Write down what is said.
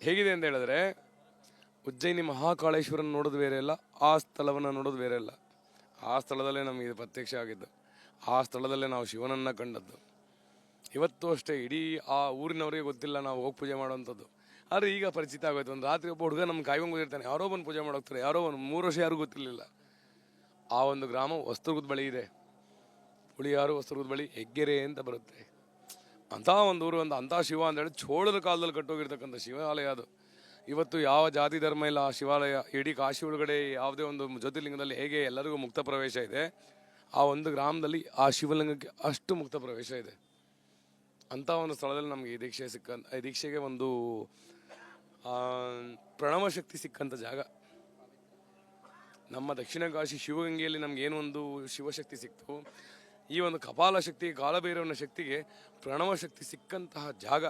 ಹೇಗಿದೆ ಅಂತ ಹೇಳಿದ್ರೆ, ಉಜ್ಜಯಿನಿ ಮಹಾಕಾಳೇಶ್ವರನ ನೋಡೋದು ಬೇರೆ ಇಲ್ಲ ಆ ಸ್ಥಳವನ್ನು ನೋಡೋದು ಬೇರೆ ಇಲ್ಲ ಆ ಸ್ಥಳದಲ್ಲೇ ನಮಗೆ ಇದು ಪ್ರತ್ಯಕ್ಷ ಆಗಿದ್ದು, ಆ ಸ್ಥಳದಲ್ಲೇ ನಾವು ಶಿವನನ್ನು ಕಂಡದ್ದು. ಇವತ್ತು ಅಷ್ಟೇ, ಇಡೀ ಆ ಊರಿನವರಿಗೆ ಗೊತ್ತಿಲ್ಲ ನಾವು ಹೋಗಿ ಪೂಜೆ ಮಾಡುವಂಥದ್ದು. ಆದರೆ ಈಗ ಪರಿಚಿತ ಆಗೋಯ್ತು. ಒಂದು ರಾತ್ರಿ ಒಬ್ಬ ಹುಡುಗ ನಮ್ಮ ಕಾಯ್ಕೊಂಡು ಕೂತಿರ್ತಾನೆ. ಯಾರೋ ಬಂದು ಪೂಜೆ ಮಾಡೋಗ್ತಾರೆ ಯಾರೋ ಒಂದು ಮೂರು ವರ್ಷ ಯಾರಿಗೂ ಗೊತ್ತಿರಲಿಲ್ಲ. ಆ ಒಂದು ಗ್ರಾಮ ವಸ್ತುರ್ಗದ ಬಳಿ ಇದೆ. ಹುಳಿಯಾರು ವಸ್ತುರ್ಗದ ಬಳಿ ಹೆಗ್ಗೆರೆ ಅಂತ ಬರುತ್ತೆ. ಅಂಥ ಒಂದು ಊರು, ಒಂದು ಅಂಥ ಶಿವ ಅಂತ ಹೇಳಿ ಚೋಳರ ಕಾಲದಲ್ಲಿ ಕಟ್ಟೋಗಿರ್ತಕ್ಕಂಥ ಶಿವಾಲಯ ಅದು. ಇವತ್ತು ಯಾವ ಜಾತಿ ಧರ್ಮ ಇಲ್ಲ, ಆ ಶಿವಾಲಯ ಇಡೀ ಕಾಶಿ ಒಳಗಡೆ ಯಾವುದೇ ಒಂದು ಜ್ಯೋತಿರ್ಲಿಂಗದಲ್ಲಿ ಹೇಗೆ ಎಲ್ಲರಿಗೂ ಮುಕ್ತ ಪ್ರವೇಶ ಇದೆ, ಆ ಒಂದು ಗ್ರಾಮದಲ್ಲಿ ಆ ಶಿವಲಿಂಗಕ್ಕೆ ಅಷ್ಟು ಮುಕ್ತ ಪ್ರವೇಶ ಇದೆ. ಅಂಥ ಒಂದು ಸ್ಥಳದಲ್ಲಿ ನಮಗೆ ಈ ದೀಕ್ಷೆ ಸಿಕ್ಕ, ಈ ದೀಕ್ಷೆಗೆ ಒಂದು ಪ್ರಣವ ಶಕ್ತಿ ಸಿಕ್ಕಂಥ ಜಾಗ. ನಮ್ಮ ದಕ್ಷಿಣ ಕಾಶಿ ಶಿವಗಂಗೆಯಲ್ಲಿ ನಮ್ಗೆ ಏನು ಒಂದು ಶಿವಶಕ್ತಿ ಸಿಕ್ತು ಈ ಒಂದು ಕಪಾಲ ಶಕ್ತಿ ಕಾಲಭೈರವನ ಶಕ್ತಿಗೆ ಪ್ರಣವ ಶಕ್ತಿ ಸಿಕ್ಕಂತಹ ಜಾಗ.